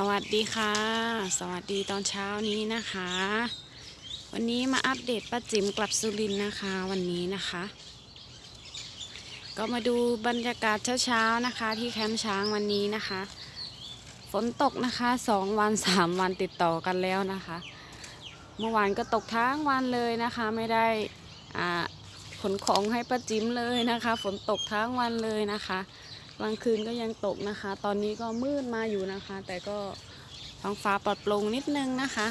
สวัสดีค่ะ สวัสดีตอนเช้านี้นะคะ วันนี้มาอัปเดตป้าจิ๋มกลับสุรินนะคะ วันนี้นะคะ ก็มาดูบรรยากาศเช้าๆนะคะ ที่แคมป์ช้างวันนี้นะคะ ฝนตกนะคะสองวันสามวันติดต่อกันแล้วนะคะ เมื่อวานก็ตกทั้งวันเลยนะคะ ไม่ได้อ่าขนของให้ป้าจิ๋มเลยนะคะ ฝนตกทั้งวันเลยนะคะ กลางคืนก็ยังตกนะคะ ตอนนี้ก็มืดมาอยู่นะคะ แต่ก็ท้องฟ้าปลอดโปร่งนิดนึงนะคะ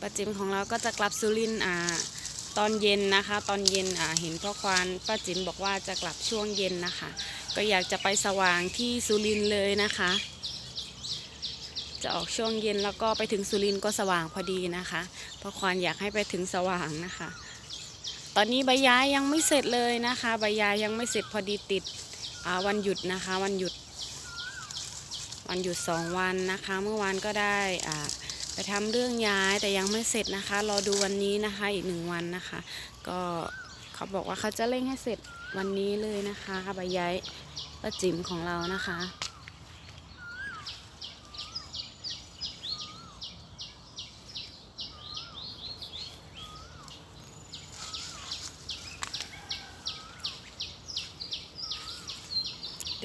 ป้าจิ๋มของเราก็จะกลับสุรินอ่าตอนเย็นนะคะ ตอนเย็นอ่าเห็นพ่อควานป้าจิมบอกว่าจะกลับช่วงเย็นนะคะ ก็อยากจะไปสว่างที่สุรินเลยนะคะ จะออกช่วงเย็นแล้วก็ไปถึงสุรินก็สว่างพอดีนะคะพ่อควานอยากให้ไปถึงสว่างนะคะ ตอนนี้ใบย้ายยังไม่เสร็จเลยนะคะ ใบย้ายยังไม่เสร็จพอดีติดวันหยุดนะคะ วันหยุด วันหยุดสองวันนะคะ เมื่อวานก็ได้ไปทำเรื่องย้ายแต่ยังไม่เสร็จนะคะ รอดูวันนี้นะคะอีกหนึ่งวันนะคะ ก็เขาบอกว่าเขาจะเร่งให้เสร็จวันนี้เลยนะคะใบย้ายป้าจิ๋มของเรานะคะ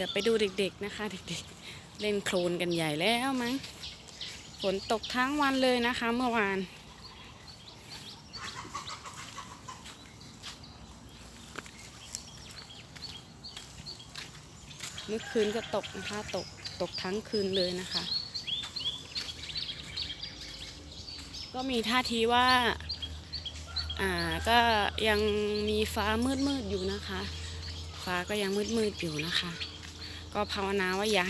ดี๋ยวไปดูเด็กๆนะคะ เด็กๆ เล่นโคลนกันใหญ่แล้วมั้งฝนตกทั้งวันเลยนะคะ เมื่อวานเมื่อคืนก็ตกนะคะตกตกทั้งคืนเลยนะคะ ก็มีท่าทีว่าอ่าก็ยังมีฟ้ามืดๆอยู่นะคะ ฟ้าก็ยังมืดๆอยู่นะคะ ก็ภาวนาว่าอย่าให้